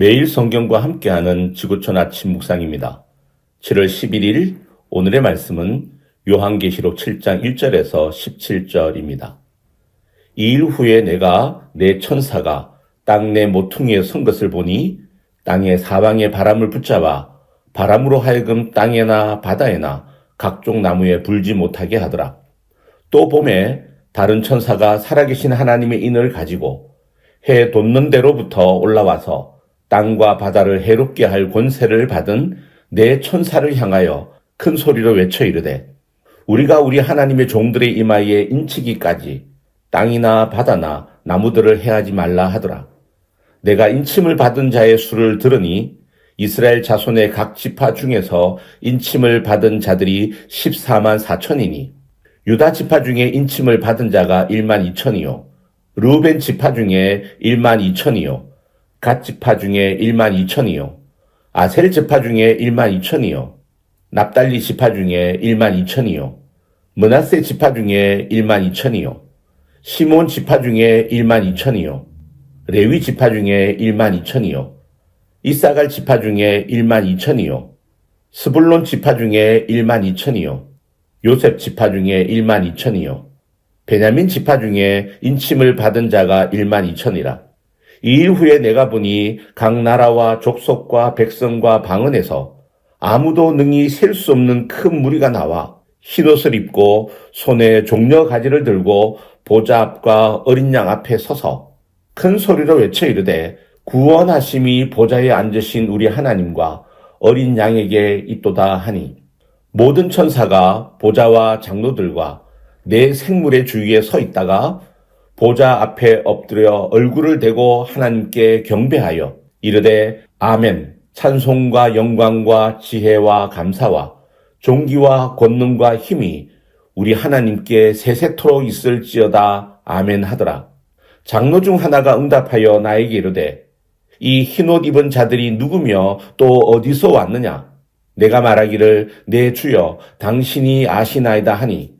매일 성경과 함께하는 지구촌 아침 묵상입니다. 7월 11일 오늘의 말씀은 요한계시록 7장 1절에서 17절입니다. 이 일 후에 내가 내 천사가 땅 내 모퉁이에 선 것을 보니 땅의 사방의 바람을 붙잡아 바람으로 하여금 땅에나 바다에나 각종 나무에 불지 못하게 하더라. 또 봄에 다른 천사가 살아계신 하나님의 인을 가지고 해 돋는 대로부터 올라와서 땅과 바다를 해롭게 할 권세를 받은 내 천사를 향하여 큰 소리로 외쳐 이르되 우리가 우리 하나님의 종들의 이마에 인치기까지 땅이나 바다나 나무들을 해하지 말라 하더라. 내가 인침을 받은 자의 수를 들으니 이스라엘 자손의 각 지파 중에서 인침을 받은 자들이 14만 4천이니 유다 지파 중에 인침을 받은 자가 1만 2천이요 루벤 지파 중에 1만 2천이요 갓 지파 중에 1만 2천이요 아셀 지파 중에 1만 2천이요 납달리 지파 중에 1만 2천이요 문하세 지파 중에 1만 2천이요 시몬 지파 중에 1만 2천이요 레위 지파 중에 1만 2천이요 이사갈 지파 중에 1만 2천이요 스불론 지파 중에 1만 2천이요 요셉 지파 중에 1만 2천이요 베냐민 지파 중에 인침을 받은 자가 1만 2천이라 이일 후에 내가 보니 각 나라와 족속과 백성과 방언에서 아무도 능히 셀 수 없는 큰 무리가 나와 흰옷을 입고 손에 종려 가지를 들고 보좌 앞과 어린 양 앞에 서서 큰 소리로 외쳐 이르되 구원하심이 보좌에 앉으신 우리 하나님과 어린 양에게 있도다 하니 모든 천사가 보좌와 장로들과 내 생물의 주위에 서 있다가 보좌 앞에 엎드려 얼굴을 대고 하나님께 경배하여 이르되 아멘. 찬송과 영광과 지혜와 감사와 존귀와 권능과 힘이 우리 하나님께 세세토록 있을지어다. 아멘 하더라. 장로 중 하나가 응답하여 나에게 이르되 이 흰옷 입은 자들이 누구며 또 어디서 왔느냐? 내가 말하기를 내 주여 당신이 아시나이다 하니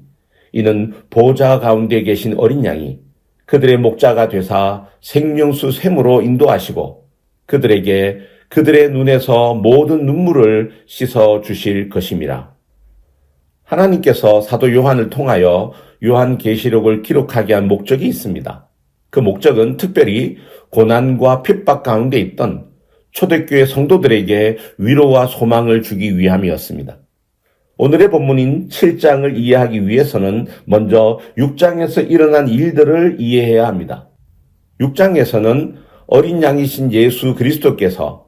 이는 보좌 가운데 계신 어린 양이 그들의 목자가 되사 생명수 샘으로 인도하시고 그들에게 그들의 눈에서 모든 눈물을 씻어 주실 것임이라. 하나님께서 사도 요한을 통하여 요한 계시록을 기록하게 한 목적이 있습니다. 그 목적은 특별히 고난과 핍박 가운데 있던 초대교회 성도들에게 위로와 소망을 주기 위함이었습니다. 오늘의 본문인 7장을 이해하기 위해서는 먼저 6장에서 일어난 일들을 이해해야 합니다. 6장에서는 어린 양이신 예수 그리스도께서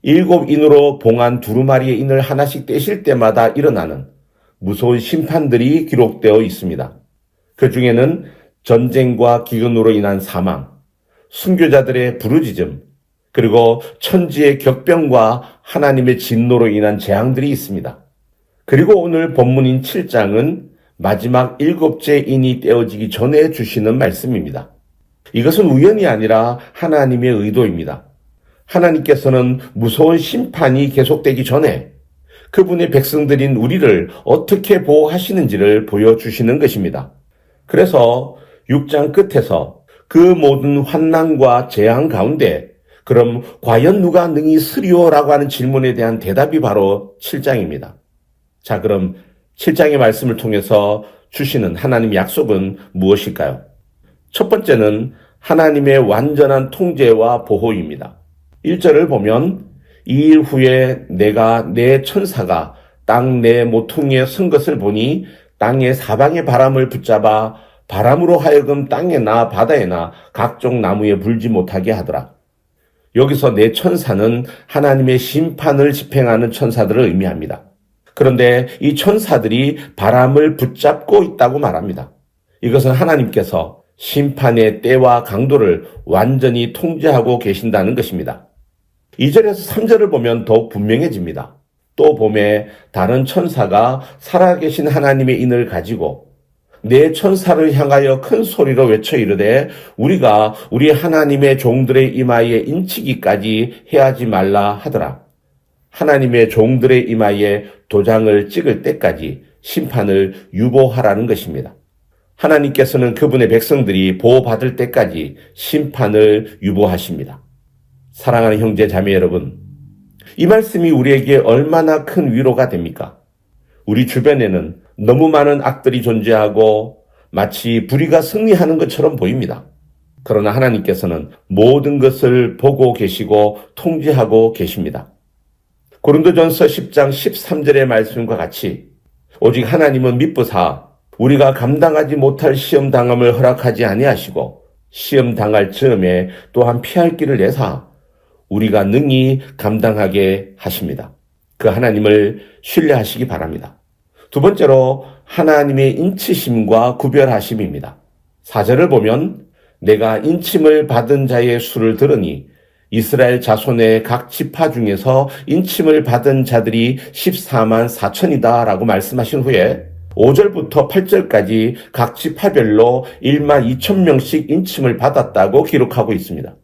일곱 인으로 봉한 두루마리의 인을 하나씩 떼실 때마다 일어나는 무서운 심판들이 기록되어 있습니다. 그 중에는 전쟁과 기근으로 인한 사망, 순교자들의 부르짖음, 그리고 천지의 격병과 하나님의 진노로 인한 재앙들이 있습니다. 그리고 오늘 본문인 7장은 마지막 일곱째 인이 떼어지기 전에 주시는 말씀입니다. 이것은 우연이 아니라 하나님의 의도입니다. 하나님께서는 무서운 심판이 계속되기 전에 그분의 백성들인 우리를 어떻게 보호하시는지를 보여주시는 것입니다. 그래서 6장 끝에서 그 모든 환난과 재앙 가운데 그럼 과연 누가 능히 쓰리오라고 하는 질문에 대한 대답이 바로 7장입니다. 자, 그럼 7장의 말씀을 통해서 주시는 하나님의 약속은 무엇일까요? 첫 번째는 하나님의 완전한 통제와 보호입니다. 1절을 보면 이 일 후에 내가 내 천사가 땅 내 모퉁이에 선 것을 보니 땅의 사방의 바람을 붙잡아 바람으로 하여금 땅에나 바다에나 각종 나무에 불지 못하게 하더라. 여기서 내 천사는 하나님의 심판을 집행하는 천사들을 의미합니다. 그런데 이 천사들이 바람을 붙잡고 있다고 말합니다. 이것은 하나님께서 심판의 때와 강도를 완전히 통제하고 계신다는 것입니다. 2절에서 3절을 보면 더욱 분명해집니다. 또 봄에 다른 천사가 살아계신 하나님의 인을 가지고 내 천사를 향하여 큰 소리로 외쳐 이르되 우리가 우리 하나님의 종들의 이마에 인치기까지 해하지 말라 하더라. 하나님의 종들의 이마에 도장을 찍을 때까지 심판을 유보하라는 것입니다. 하나님께서는 그분의 백성들이 보호받을 때까지 심판을 유보하십니다. 사랑하는 형제 자매 여러분, 이 말씀이 우리에게 얼마나 큰 위로가 됩니까? 우리 주변에는 너무 많은 악들이 존재하고 마치 불의가 승리하는 것처럼 보입니다. 그러나 하나님께서는 모든 것을 보고 계시고 통제하고 계십니다. 고린도전서 10장 13절의 말씀과 같이 오직 하나님은 미쁘사 우리가 감당하지 못할 시험 당함을 허락하지 아니하시고 시험 당할 즈음에 또한 피할 길을 내사 우리가 능히 감당하게 하십니다. 그 하나님을 신뢰하시기 바랍니다. 두 번째로 하나님의 인치심과 구별하심입니다. 사절을 보면 내가 인침을 받은 자의 수를 들으니 이스라엘 자손의 각 지파 중에서 인침을 받은 자들이 14만 4천이다 라고 말씀하신 후에 5절부터 8절까지 각 지파별로 1만 2천 명씩 인침을 받았다고 기록하고 있습니다.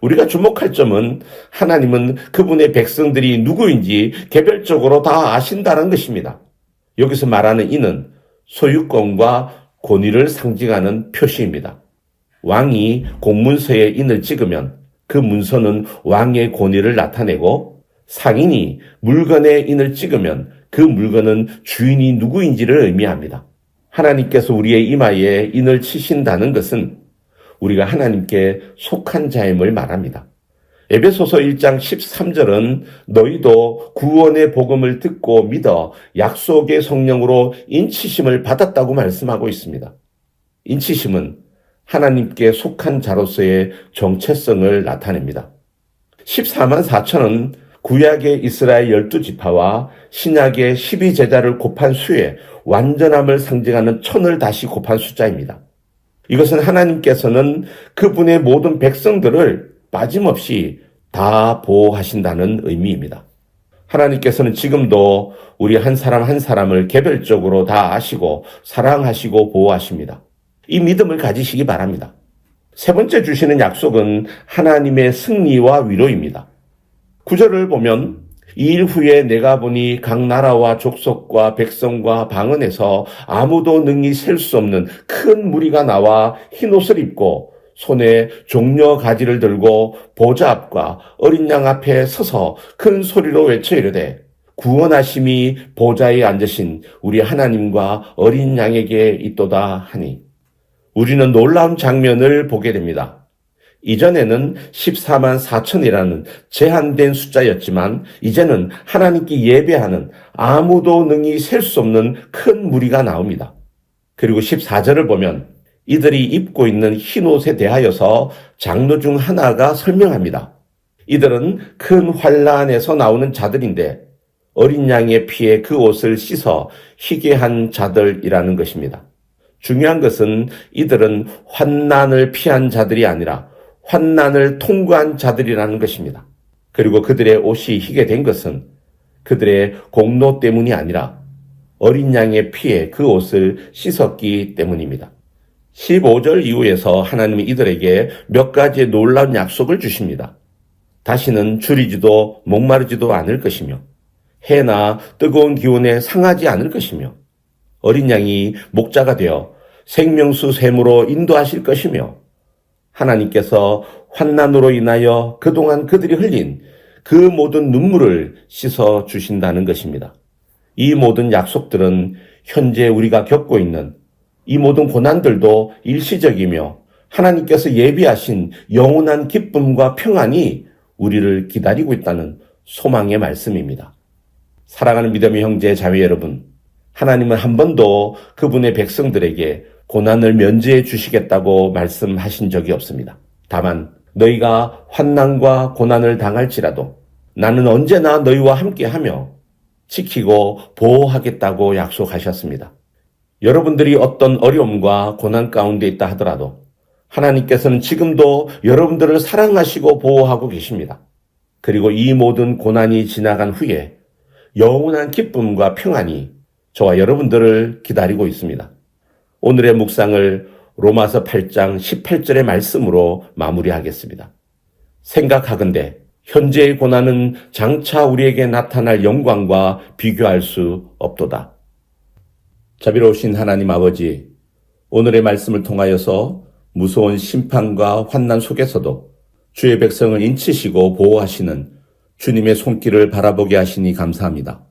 우리가 주목할 점은 하나님은 그분의 백성들이 누구인지 개별적으로 다 아신다는 것입니다. 여기서 말하는 이는 소유권과 권위를 상징하는 표시입니다. 왕이 공문서에 인을 찍으면 그 문서는 왕의 권위를 나타내고 상인이 물건에 인을 찍으면 그 물건은 주인이 누구인지를 의미합니다. 하나님께서 우리의 이마에 인을 치신다는 것은 우리가 하나님께 속한 자임을 말합니다. 에베소서 1장 13절은 너희도 구원의 복음을 듣고 믿어 약속의 성령으로 인치심을 받았다고 말씀하고 있습니다. 인치심은 하나님께 속한 자로서의 정체성을 나타냅니다. 14만 4천은 구약의 이스라엘 열두 지파와 신약의 12제자를 곱한 수에 완전함을 상징하는 천을 다시 곱한 숫자입니다. 이것은 하나님께서는 그분의 모든 백성들을 빠짐없이 다 보호하신다는 의미입니다. 하나님께서는 지금도 우리 한 사람 한 사람을 개별적으로 다 아시고 사랑하시고 보호하십니다. 이 믿음을 가지시기 바랍니다. 세 번째 주시는 약속은 하나님의 승리와 위로입니다. 구절을 보면 이 일 후에 내가 보니 각 나라와 족속과 백성과 방언에서 아무도 능히 셀 수 없는 큰 무리가 나와 흰 옷을 입고 손에 종려 가지를 들고 보좌 앞과 어린 양 앞에 서서 큰 소리로 외쳐 이르되 구원하심이 보좌에 앉으신 우리 하나님과 어린 양에게 있도다 하니 우리는 놀라운 장면을 보게 됩니다. 이전에는 14만 4천이라는 제한된 숫자였지만 이제는 하나님께 예배하는 아무도 능히 셀 수 없는 큰 무리가 나옵니다. 그리고 14절을 보면 이들이 입고 있는 흰 옷에 대하여서 장로 중 하나가 설명합니다. 이들은 큰 환란에서 나오는 자들인데 어린 양의 피에 그 옷을 씻어 희게 한 자들이라는 것입니다. 중요한 것은 이들은 환난을 피한 자들이 아니라 환난을 통과한 자들이라는 것입니다. 그리고 그들의 옷이 희게 된 것은 그들의 공로 때문이 아니라 어린 양의 피에 그 옷을 씻었기 때문입니다. 15절 이후에서 하나님이 이들에게 몇 가지의 놀라운 약속을 주십니다. 다시는 줄이지도 목마르지도 않을 것이며 해나 뜨거운 기온에 상하지 않을 것이며 어린 양이 목자가 되어 생명수 샘으로 인도하실 것이며 하나님께서 환난으로 인하여 그동안 그들이 흘린 그 모든 눈물을 씻어 주신다는 것입니다. 이 모든 약속들은 현재 우리가 겪고 있는 이 모든 고난들도 일시적이며 하나님께서 예비하신 영원한 기쁨과 평안이 우리를 기다리고 있다는 소망의 말씀입니다. 사랑하는 믿음의 형제 자매 여러분, 하나님은 한 번도 그분의 백성들에게 고난을 면제해 주시겠다고 말씀하신 적이 없습니다. 다만 너희가 환난과 고난을 당할지라도 나는 언제나 너희와 함께하며 지키고 보호하겠다고 약속하셨습니다. 여러분들이 어떤 어려움과 고난 가운데 있다 하더라도 하나님께서는 지금도 여러분들을 사랑하시고 보호하고 계십니다. 그리고 이 모든 고난이 지나간 후에 영원한 기쁨과 평안이 저와 여러분들을 기다리고 있습니다. 오늘의 묵상을 로마서 8장 18절의 말씀으로 마무리하겠습니다. 생각하건대 현재의 고난은 장차 우리에게 나타날 영광과 비교할 수 없도다. 자비로우신 하나님 아버지, 오늘의 말씀을 통하여서 무서운 심판과 환난 속에서도 주의 백성을 인치시고 보호하시는 주님의 손길을 바라보게 하시니 감사합니다.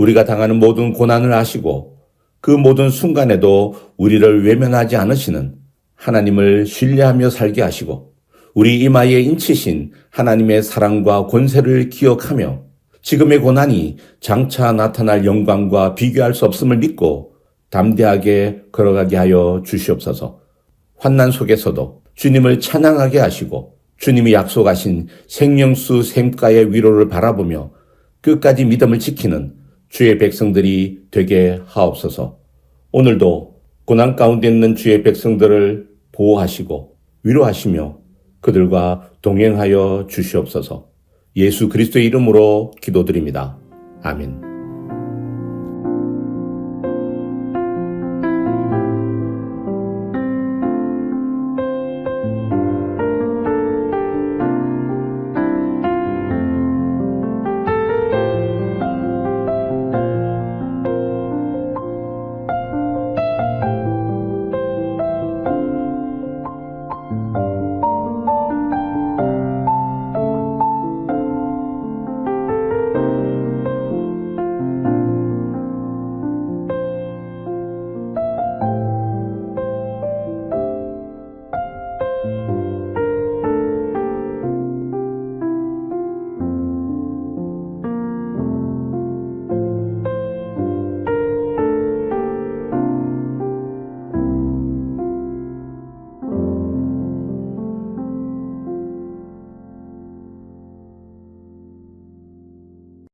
우리가 당하는 모든 고난을 아시고 그 모든 순간에도 우리를 외면하지 않으시는 하나님을 신뢰하며 살게 하시고 우리 이마에 인치신 하나님의 사랑과 권세를 기억하며 지금의 고난이 장차 나타날 영광과 비교할 수 없음을 믿고 담대하게 걸어가게 하여 주시옵소서. 환난 속에서도 주님을 찬양하게 하시고 주님이 약속하신 생명수 샘가의 위로를 바라보며 끝까지 믿음을 지키는 주의 백성들이 되게 하옵소서. 오늘도 고난 가운데 있는 주의 백성들을 보호하시고 위로하시며 그들과 동행하여 주시옵소서. 예수 그리스도의 이름으로 기도드립니다. 아멘.